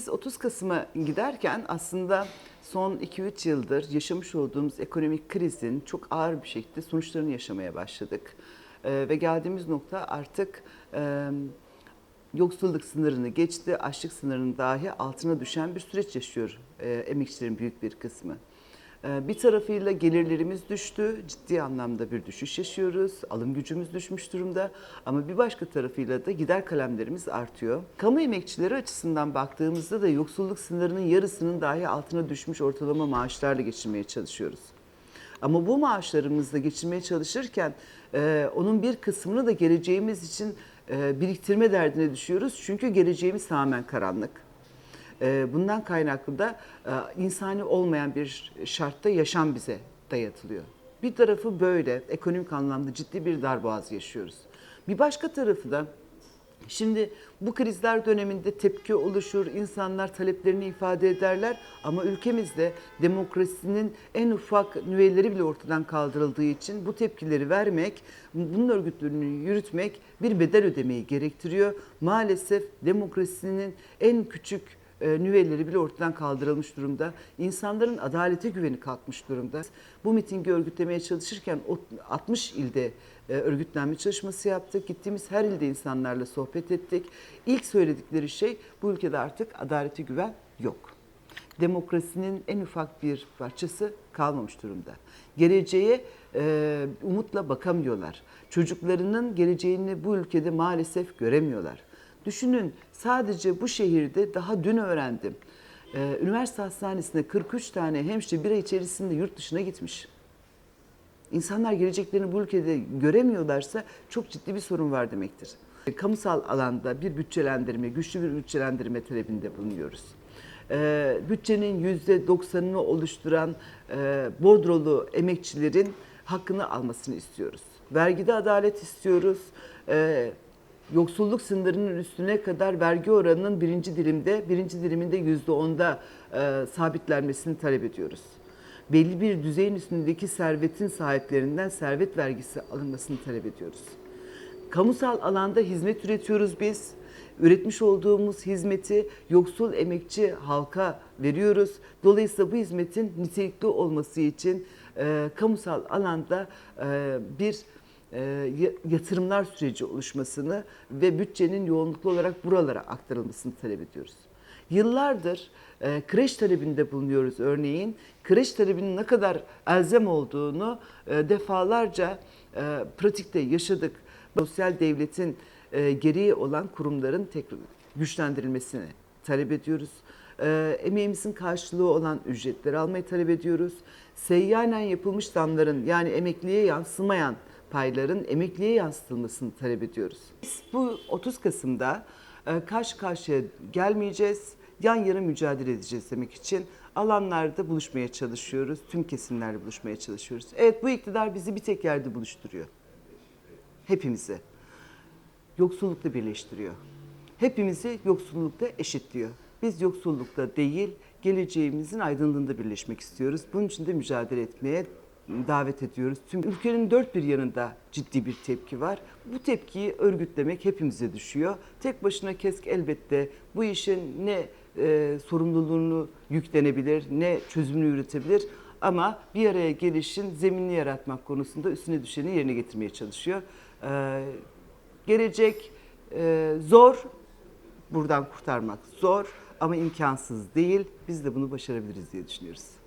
biz 30 Kasım'a giderken aslında son 2-3 yıldır yaşamış olduğumuz ekonomik krizin çok ağır bir şekilde sonuçlarını yaşamaya başladık. Ee, ve geldiğimiz nokta artık e, yoksulluk sınırını geçti, açlık sınırının dahi altına düşen bir süreç yaşıyor e, emekçilerin büyük bir kısmı. E, bir tarafıyla gelirlerimiz düştü, ciddi anlamda bir düşüş yaşıyoruz, alım gücümüz düşmüş durumda ama bir başka tarafıyla da gider kalemlerimiz artıyor. Kamu emekçileri açısından baktığımızda da yoksulluk sınırının yarısının dahi altına düşmüş ortalama maaşlarla geçirmeye çalışıyoruz. Ama bu maaşlarımızla geçirmeye çalışırken e, onun bir kısmını da geleceğimiz için e, biriktirme derdine düşüyoruz. Çünkü geleceğimiz tamamen karanlık. E, bundan kaynaklı da e, insani olmayan bir şartta yaşam bize dayatılıyor. Bir tarafı böyle ekonomik anlamda ciddi bir darboğaz yaşıyoruz. Bir başka tarafı da Şimdi bu krizler döneminde tepki oluşur, insanlar taleplerini ifade ederler ama ülkemizde demokrasinin en ufak nüveleri bile ortadan kaldırıldığı için bu tepkileri vermek, bunun örgütlülüğünü yürütmek bir bedel ödemeyi gerektiriyor. Maalesef demokrasinin en küçük e, nüveleri bile ortadan kaldırılmış durumda. İnsanların adalete güveni kalkmış durumda. Bu mitingi örgütlemeye çalışırken o 60 ilde e, örgütlenme çalışması yaptık. Gittiğimiz her ilde insanlarla sohbet ettik. İlk söyledikleri şey bu ülkede artık adalete güven yok. Demokrasinin en ufak bir parçası kalmamış durumda. Geleceğe e, umutla bakamıyorlar. Çocuklarının geleceğini bu ülkede maalesef göremiyorlar. Düşünün sadece bu şehirde daha dün öğrendim. Ee, üniversite hastanesinde 43 tane hemşire bir ay içerisinde yurt dışına gitmiş. İnsanlar geleceklerini bu ülkede göremiyorlarsa çok ciddi bir sorun var demektir. Kamusal alanda bir bütçelendirme, güçlü bir bütçelendirme talebinde bulunuyoruz. Ee, bütçenin %90'ını oluşturan e, bordrolu emekçilerin hakkını almasını istiyoruz. Vergide adalet istiyoruz. Ee, yoksulluk sınırının üstüne kadar vergi oranının birinci dilimde, birinci diliminde yüzde onda e, sabitlenmesini talep ediyoruz. Belli bir düzeyin üstündeki servetin sahiplerinden servet vergisi alınmasını talep ediyoruz. Kamusal alanda hizmet üretiyoruz biz. Üretmiş olduğumuz hizmeti yoksul emekçi halka veriyoruz. Dolayısıyla bu hizmetin nitelikli olması için e, kamusal alanda e, bir yatırımlar süreci oluşmasını ve bütçenin yoğunluklu olarak buralara aktarılmasını talep ediyoruz. Yıllardır e, kreş talebinde bulunuyoruz örneğin. Kreş talebinin ne kadar elzem olduğunu e, defalarca e, pratikte yaşadık. Sosyal devletin e, gereği olan kurumların tekrar güçlendirilmesini talep ediyoruz. E, emeğimizin karşılığı olan ücretleri almayı talep ediyoruz. Seyyanen yapılmış zamların yani emekliye yansımayan payların emekliye yansıtılmasını talep ediyoruz. Biz bu 30 Kasım'da e, karşı karşıya gelmeyeceğiz, yan yana mücadele edeceğiz demek için alanlarda buluşmaya çalışıyoruz, tüm kesimlerle buluşmaya çalışıyoruz. Evet bu iktidar bizi bir tek yerde buluşturuyor. Hepimizi. Yoksullukla birleştiriyor. Hepimizi yoksullukta eşitliyor. Biz yoksullukta değil, geleceğimizin aydınlığında birleşmek istiyoruz. Bunun için de mücadele etmeye davet ediyoruz. Tüm ülkenin dört bir yanında ciddi bir tepki var. Bu tepkiyi örgütlemek hepimize düşüyor. Tek başına KESK elbette bu işin ne e, sorumluluğunu yüklenebilir, ne çözümünü üretebilir. Ama bir araya gelişin zeminini yaratmak konusunda üstüne düşeni yerine getirmeye çalışıyor. Ee, gelecek e, zor, buradan kurtarmak zor ama imkansız değil. Biz de bunu başarabiliriz diye düşünüyoruz.